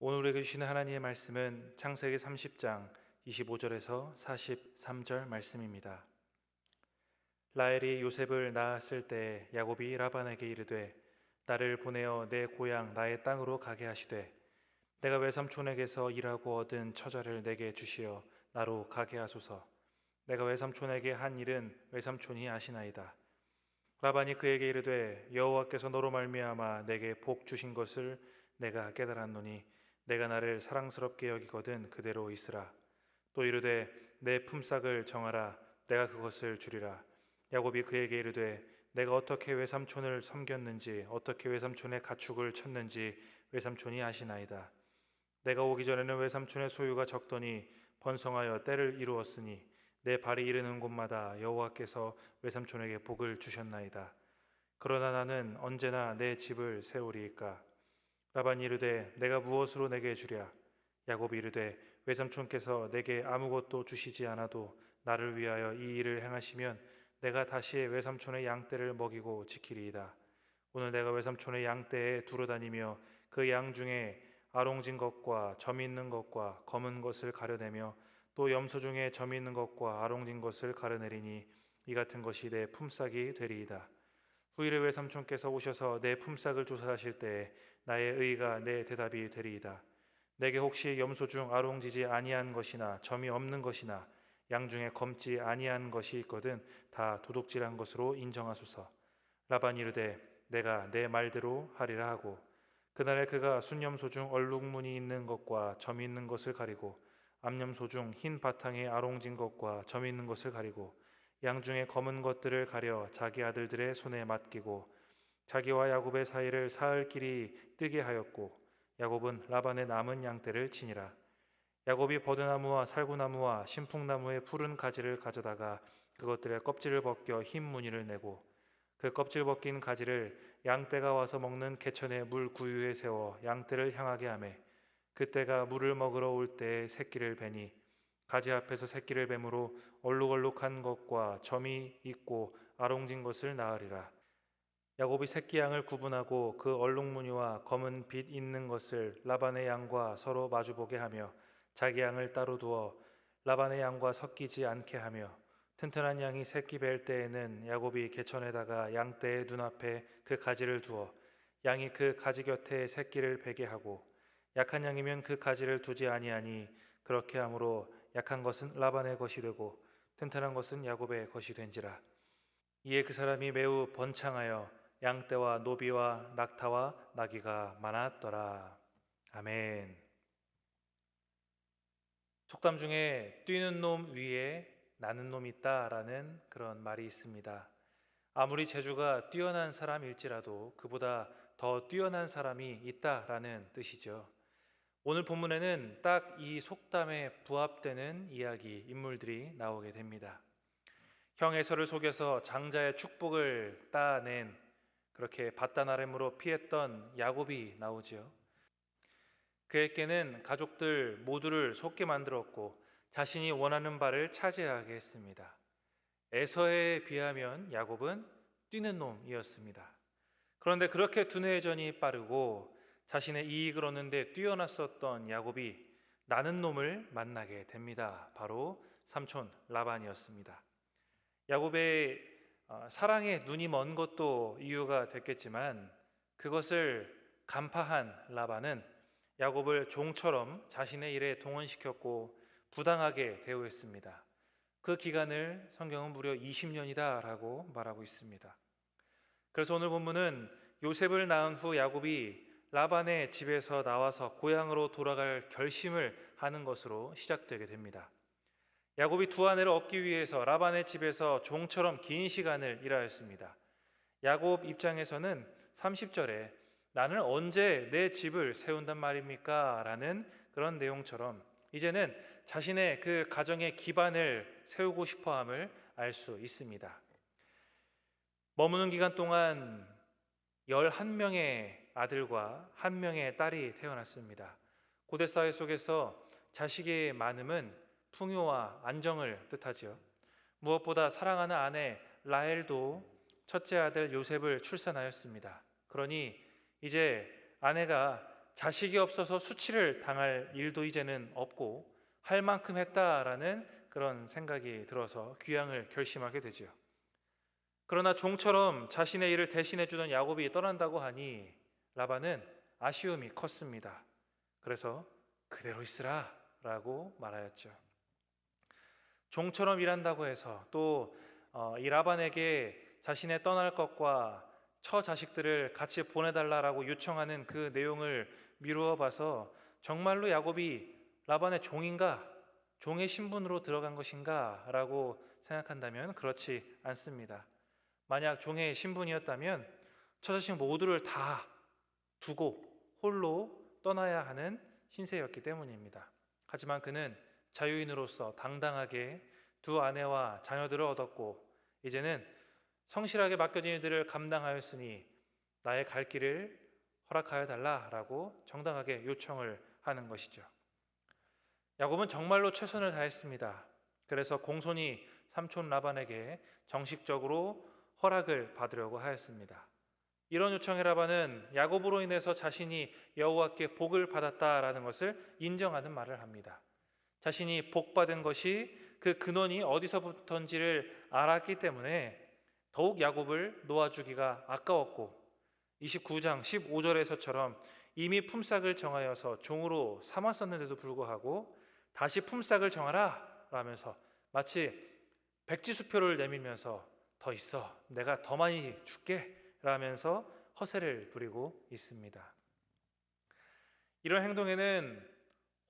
오늘 우리에게 주시는 하나님의 말씀은 창세기 30장 25절에서 43절 말씀입니다. 라헬이 요셉을 낳았을 때 야곱이 라반에게 이르되 나를 보내어 내 고향 나의 땅으로 가게 하시되 내가 외삼촌에게서 일하고 얻은 처자를 내게 주시어 나로 가게 하소서 내가 외삼촌에게 한 일은 외삼촌이 아시나이다 라반이 그에게 이르되 여호와께서 너로 말미암아 내게 복 주신 것을 내가 깨달았노니 내가 나를 사랑스럽게 여기거든 그대로 있으라. 또 이르되 내 품삯을 정하라. 내가 그것을 주리라. 야곱이 그에게 이르되 내가 어떻게 외삼촌을 섬겼는지 어떻게 외삼촌의 가축을 쳤는지 외삼촌이 아시나이다. 내가 오기 전에는 외삼촌의 소유가 적더니 번성하여 때를 이루었으니 내 발이 이르는 곳마다 여호와께서 외삼촌에게 복을 주셨나이다. 그러나 나는 언제나 내 집을 세우리이까 라반이 이르되 내가 무엇으로 내게 주랴? 야곱이 이르되 외삼촌께서 내게 아무것도 주시지 않아도 나를 위하여 이 일을 행하시면 내가 다시 외삼촌의 양떼를 먹이고 지키리이다. 오늘 내가 외삼촌의 양떼에 두루 다니며 그 양 중에 아롱진 것과 점 있는 것과 검은 것을 가려내며 또 염소 중에 점 있는 것과 아롱진 것을 가려내리니 이 같은 것이 내 품삯이 되리이다 후일에 외삼촌께서 오셔서 내 품삯을 조사하실 때에 나의 의가 내 대답이 되리이다. 내게 혹시 염소 중 아롱지지 아니한 것이나 점이 없는 것이나 양 중에 검지 아니한 것이 있거든 다 도둑질한 것으로 인정하소서. 라반이 이르되 내가 내 말대로 하리라 하고 그날에 그가 순염소 중 얼룩무늬 있는 것과 점 있는 것을 가리고 암염소 중 흰 바탕에 아롱진 것과 점 있는 것을 가리고 양 중에 검은 것들을 가려 자기 아들들의 손에 맡기고 자기와 야곱의 사이를 사흘 길이 뜨게 하였고 야곱은 라반의 남은 양떼를 치니라. 야곱이 버드나무와 살구나무와 신풍나무의 푸른 가지를 가져다가 그것들의 껍질을 벗겨 흰 무늬를 내고 그 껍질 벗긴 가지를 양떼가 와서 먹는 개천의 물 구유에 세워 양떼를 향하게 하매 그때가 물을 먹으러 올 때에 새끼를 베니 가지 앞에서 새끼를 뱀으로 얼룩얼룩한 것과 점이 있고 아롱진 것을 낳으리라. 야곱이 새끼 양을 구분하고 그 얼룩무늬와 검은 빛 있는 것을 라반의 양과 서로 마주보게 하며 자기 양을 따로 두어 라반의 양과 섞이지 않게 하며 튼튼한 양이 새끼 뵐 때에는 야곱이 개천에다가 양떼의 눈앞에 그 가지를 두어 양이 그 가지 곁에 새끼를 베게 하고 약한 양이면 그 가지를 두지 아니하니 그렇게 함으로 약한 것은 라반의 것이 되고 튼튼한 것은 야곱의 것이 된지라. 이에 그 사람이 매우 번창하여 양떼와 노비와 낙타와 나귀가 많았더라. 아멘. 속담 중에 뛰는 놈 위에 나는 놈이 있다라는 그런 말이 있습니다. 아무리 재주가 뛰어난 사람일지라도 그보다 더 뛰어난 사람이 있다라는 뜻이죠 오늘 본문에는 딱 이 속담에 부합되는 이야기 인물들이 나오게 됩니다. 형 에서를 속여서 장자의 축복을 따낸 그렇게 바다나름으로 피했던 야곱이 나오지요. 그에게는 가족들 모두를 속게 만들었고 자신이 원하는 바를 차지하게 했습니다. 에서에 비하면 야곱은 뛰는 놈이었습니다. 그런데 그렇게 두뇌전이 빠르고 자신의 이익을 얻는데 뛰어났었던 야곱이 나는 놈을 만나게 됩니다. 바로 삼촌 라반이었습니다. 야곱의 어, 사랑에 눈이 먼 것도 이유가 됐겠지만 그것을 간파한 라반은 야곱을 종처럼 자신의 일에 동원시켰고 부당하게 대우했습니다. 그 기간을 성경은 무려 20년이다라고 말하고 있습니다. 그래서 오늘 본문은 요셉을 낳은 후 야곱이 라반의 집에서 나와서 고향으로 돌아갈 결심을 하는 것으로 시작되게 됩니다. 야곱이 두 아내를 얻기 위해서 라반의 집에서 종처럼 긴 시간을 일하였습니다. 야곱 입장에서는 30절에 나는 언제 내 집을 세운단 말입니까? 라는 그런 내용처럼 이제는 자신의 그 가정의 기반을 세우고 싶어 함을 알 수 있습니다. 머무는 기간 동안 11명의 아들과 한 명의 딸이 태어났습니다. 고대 사회 속에서 자식의 많음은 풍요와 안정을 뜻하죠. 무엇보다 사랑하는 아내 라헬도 첫째 아들 요셉을 출산하였습니다. 그러니 이제 아내가 자식이 없어서 수치를 당할 일도 이제는 없고 할 만큼 했다라는 그런 생각이 들어서 귀향을 결심하게 되지요. 그러나 종처럼 자신의 일을 대신해 주던 야곱이 떠난다고 하니 라반은 아쉬움이 컸습니다. 그래서 그대로 있으라 라고 말하였죠. 종처럼 일한다고 해서 또이 라반에게 자신의 떠날 것과 처 자식들을 같이 보내달라라고 요청하는 그 내용을 미루어 봐서 정말로 야곱이 라반의 종인가 종의 신분으로 들어간 것인가라고 생각한다면 그렇지 않습니다. 만약 종의 신분이었다면 처자식 모두를 다 두고 홀로 떠나야 하는 신세였기 때문입니다. 하지만 그는 자유인으로서 당당하게 두 아내와 자녀들을 얻었고 이제는 성실하게 맡겨진 일들을 감당하였으니 나의 갈 길을 허락하여 달라라고 정당하게 요청을 하는 것이죠. 야곱은 정말로 최선을 다했습니다. 그래서 공손히 삼촌 라반에게 정식적으로 허락을 받으려고 하였습니다. 이런 요청의 라반은 야곱으로 인해서 자신이 여호와께 복을 받았다라는 것을 인정하는 말을 합니다. 자신이 복 받은 것이 그 근원이 어디서부터인지를 알았기 때문에 더욱 야곱을 놓아주기가 아까웠고 29장 15절에서처럼 이미 품삯을 정하여서 종으로 삼았었는데도 불구하고 다시 품삯을 정하라 라면서 마치 백지수표를 내밀면서 더 있어 내가 더 많이 줄게 라면서 허세를 부리고 있습니다. 이런 행동에는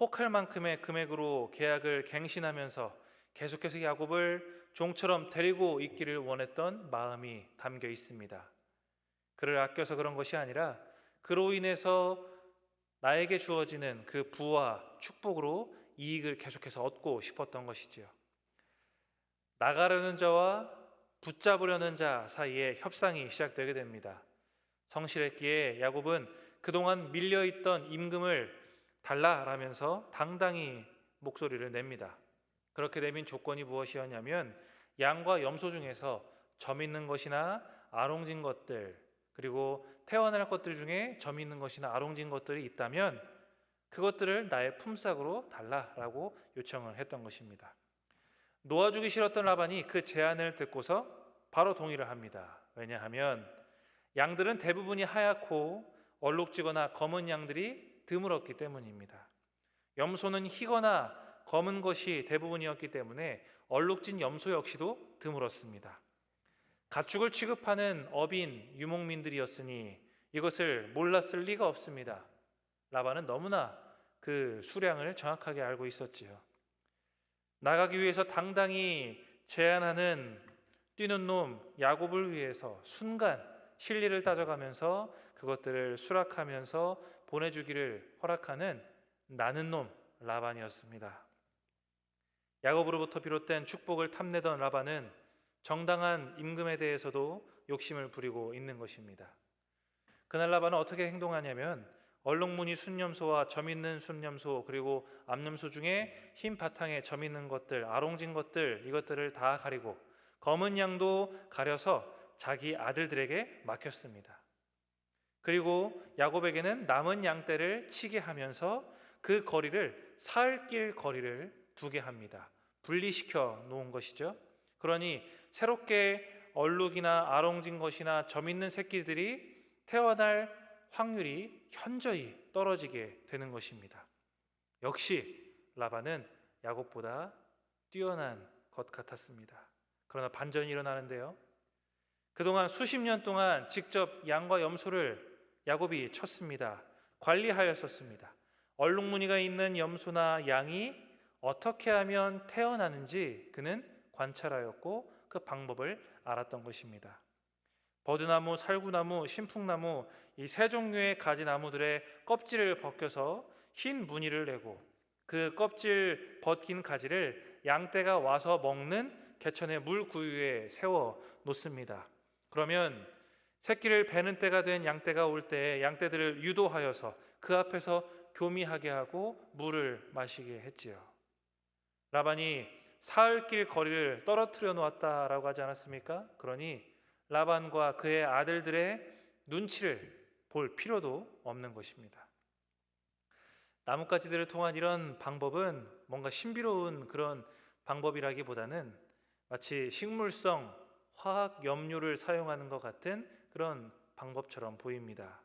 혹할 만큼의 금액으로 계약을 갱신하면서 계속해서 야곱을 종처럼 데리고 있기를 원했던 마음이 담겨 있습니다. 그를 아껴서 그런 것이 아니라 그로 인해서 나에게 주어지는 그 부와 축복으로 이익을 계속해서 얻고 싶었던 것이지요. 나가려는 자와 붙잡으려는 자 사이에 협상이 시작되게 됩니다. 성실했기에 야곱은 그동안 밀려있던 임금을 달라라면서 당당히 목소리를 냅니다. 그렇게 내민 조건이 무엇이었냐면 양과 염소 중에서 점 있는 것이나 아롱진 것들 그리고 태어날 것들 중에 점 있는 것이나 아롱진 것들이 있다면 그것들을 나의 품삯으로 달라라고 요청을 했던 것입니다. 놓아주기 싫었던 라반이 그 제안을 듣고서 바로 동의를 합니다. 왜냐하면 양들은 대부분이 하얗고 얼룩지거나 검은 양들이 드물었기 때문입니다. 염소는 희거나 검은 것이 대부분이었기 때문에 얼룩진 염소 역시도 드물었습니다. 가축을 취급하는 어빈 유목민들이었으니 이것을 몰랐을 리가 없습니다. 라반은 너무나 그 수량을 정확하게 알고 있었지요. 나가기 위해서 당당히 제안하는 뛰는 놈 야곱을 위해서 순간 실리를 따져가면서 그것들을 수락하면서 보내주기를 허락하는 나는 놈 라반이었습니다. 야곱으로부터 비롯된 축복을 탐내던 라반은 정당한 임금에 대해서도 욕심을 부리고 있는 것입니다. 그날 라반은 어떻게 행동하냐면 얼룩무늬 순념소와 점 있는 순념소 그리고 암염소 중에 흰 바탕에 점 있는 것들 아롱진 것들 이것들을 다 가리고 검은 양도 가려서 자기 아들들에게 맡겼습니다. 그리고 야곱에게는 남은 양떼를 치게 하면서 그 거리를 사흘길 거리를 두게 합니다. 분리시켜 놓은 것이죠. 그러니 새롭게 얼룩이나 아롱진 것이나 점 있는 새끼들이 태어날 확률이 현저히 떨어지게 되는 것입니다. 역시 라반은 야곱보다 뛰어난 것 같았습니다. 그러나 반전이 일어나는데요. 그동안 수십 년 동안 직접 양과 염소를 야곱이 쳤습니다. 관리하였었습니다. 얼룩무늬가 있는 염소나 양이 어떻게 하면 태어나는지 그는 관찰하였고 그 방법을 알았던 것입니다. 버드나무, 살구나무, 신풍나무 이 세 종류의 가지 나무들의 껍질을 벗겨서 흰 무늬를 내고 그 껍질 벗긴 가지를 양떼가 와서 먹는 개천의 물 구유에 세워 놓습니다. 그러면 새끼를 베는 때가 된 양떼가 올 때 양떼들을 유도하여서 그 앞에서 교미하게 하고 물을 마시게 했지요. 라반이 사흘길 거리를 떨어뜨려 놓았다라고 하지 않았습니까? 그러니 라반과 그의 아들들의 눈치를 볼 필요도 없는 것입니다. 나뭇가지들을 통한 이런 방법은 뭔가 신비로운 그런 방법이라기보다는 마치 식물성 화학 염료를 사용하는 것 같은 그런 방법처럼 보입니다.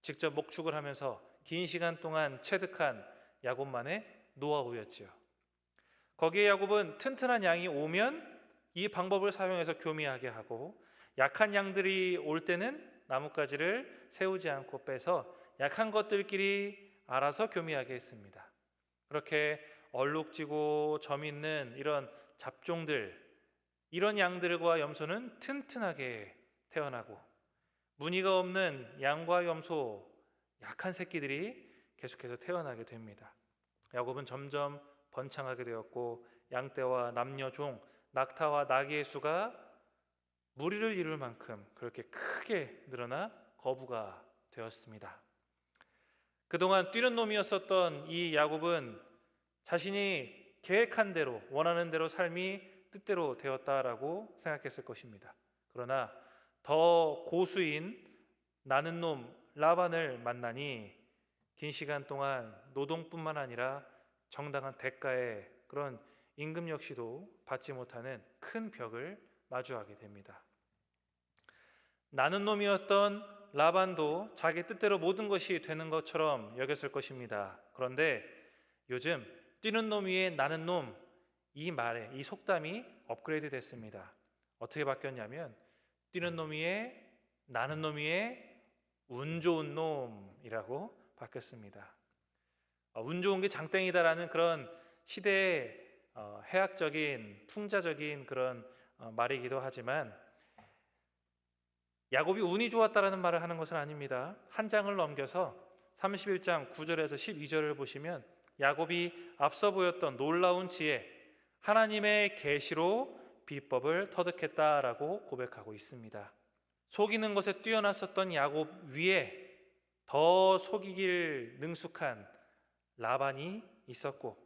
직접 목축을 하면서 긴 시간 동안 체득한 야곱만의 노하우였지요. 거기에 야곱은 튼튼한 양이 오면 이 방법을 사용해서 교미하게 하고 약한 양들이 올 때는 나뭇가지를 세우지 않고 빼서 약한 것들끼리 알아서 교미하게 했습니다. 그렇게 얼룩지고 점 있는 이런 잡종들 이런 양들과 염소는 튼튼하게 태어나고 무늬가 없는 양과 염소 약한 새끼들이 계속해서 태어나게 됩니다. 야곱은 점점 번창하게 되었고 양떼와 남녀 종 낙타와 나귀의 수가 무리를 이룰 만큼 그렇게 크게 늘어나 거부가 되었습니다. 그동안 뛰는 놈이었었던 이 야곱은 자신이 계획한 대로 원하는 대로 삶이 뜻대로 되었다라고 생각했을 것입니다. 그러나 더 고수인 나는 놈 라반을 만나니 긴 시간 동안 노동뿐만 아니라 정당한 대가의 그런 임금 역시도 받지 못하는 큰 벽을 마주하게 됩니다. 나는 놈이었던 라반도 자기 뜻대로 모든 것이 되는 것처럼 여겼을 것입니다. 그런데 요즘 뛰는 놈 위에 나는 놈 이 말에 이 속담이 업그레이드 됐습니다. 어떻게 바뀌었냐면 뛰는 놈 위에 나는 놈 위에 운 좋은 놈이라고 바뀌었습니다. 어, 운 좋은 게 장땡이다라는 그런 시대의 어, 해학적인 풍자적인 그런 어, 말이기도 하지만 야곱이 운이 좋았다라는 말을 하는 것은 아닙니다. 한 장을 넘겨서 31장 9절에서 12절을 보시면 야곱이 앞서 보였던 놀라운 지혜 하나님의 계시로 비법을 터득했다라고 고백하고 있습니다. 속이는 것에 뛰어났었던 야곱 위에 더 속이길 능숙한 라반이 있었고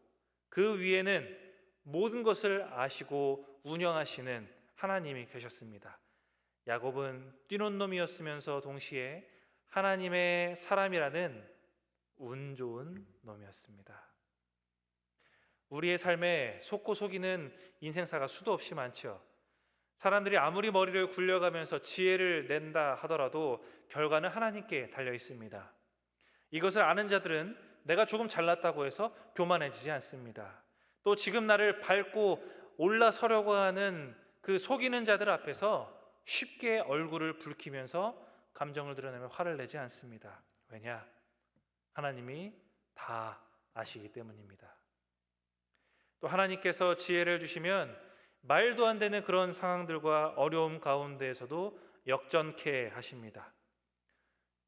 그 위에는 모든 것을 아시고 운영하시는 하나님이 계셨습니다. 야곱은 뛰는 놈이었으면서 동시에 하나님의 사람이라는 운 좋은 놈이었습니다. 우리의 삶에 속고 속이는 인생사가 수도 없이 많죠. 사람들이 아무리 머리를 굴려가면서 지혜를 낸다 하더라도 결과는 하나님께 달려 있습니다. 이것을 아는 자들은 내가 조금 잘났다고 해서 교만해지지 않습니다. 또 지금 나를 밟고 올라서려고 하는 그 속이는 자들 앞에서 쉽게 얼굴을 붉히면서 감정을 드러내며 화를 내지 않습니다. 왜냐? 하나님이 다 아시기 때문입니다. 또 하나님께서 지혜를 주시면 말도 안 되는 그런 상황들과 어려움 가운데에서도 역전케 하십니다.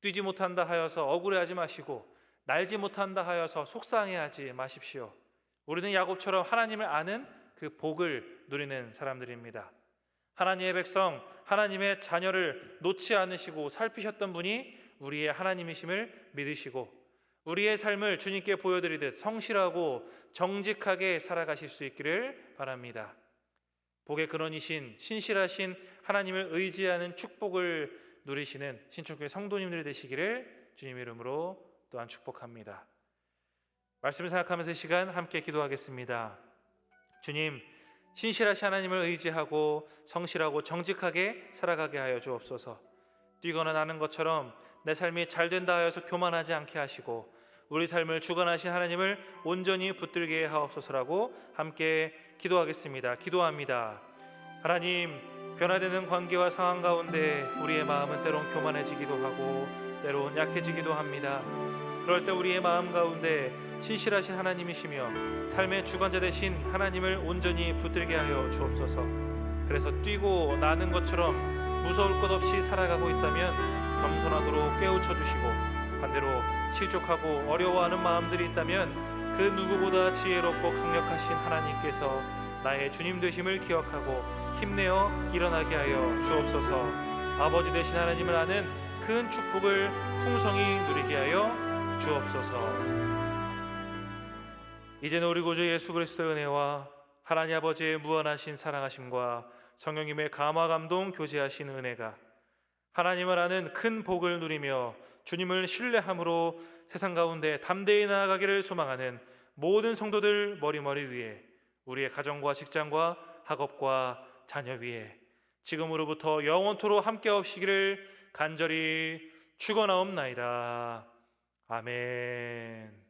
뛰지 못한다 하여서 억울해하지 마시고 날지 못한다 하여서 속상해하지 마십시오. 우리는 야곱처럼 하나님을 아는 그 복을 누리는 사람들입니다. 하나님의 백성, 하나님의 자녀를 놓지 않으시고 살피셨던 분이 우리의 하나님이심을 믿으시고 우리의 삶을 주님께 보여드리듯 성실하고 정직하게 살아가실 수 있기를 바랍니다. 복의 근원이신 신실하신 하나님을 의지하는 축복을 누리시는 신촌교회 성도님들 되시기를 주님 이름으로 또한 축복합니다. 말씀을 생각하면서 시간 함께 기도하겠습니다. 주님, 신실하신 하나님을 의지하고 성실하고 정직하게 살아가게 하여 주옵소서. 뛰거나 나는 것처럼 내 삶이 잘 된다 하여서 교만하지 않게 하시고 우리 삶을 주관하신 하나님을 온전히 붙들게 하옵소서라고 함께 기도하겠습니다. 기도합니다. 하나님, 변화되는 관계와 상황 가운데 우리의 마음은 때론 교만해지기도 하고 때론 약해지기도 합니다. 그럴 때 우리의 마음 가운데 신실하신 하나님이시며 삶의 주관자 되신 하나님을 온전히 붙들게 하여 주옵소서. 그래서 뛰고 나는 것처럼 무서울 것 없이 살아가고 있다면 겸손하도록 깨우쳐 주시고 반대로 실족하고 어려워하는 마음들이 있다면 그 누구보다 지혜롭고 강력하신 하나님께서 나의 주님 되심을 기억하고 힘내어 일어나게 하여 주옵소서. 아버지 되신 하나님을 아는 큰 축복을 풍성히 누리게 하여 주옵소서. 이제는 우리 구주 예수 그리스도의 은혜와 하나님 아버지의 무한하신 사랑하심과 성령님의 감화 감동 교제하신 은혜가 하나님을 아는 큰 복을 누리며 주님을 신뢰함으로 세상 가운데 담대히 나아가기를 소망하는 모든 성도들 머리머리 위에 우리의 가정과 직장과 학업과 자녀 위에 지금으로부터 영원토로 함께 없시기를 간절히 축원하옵나이다. 아멘.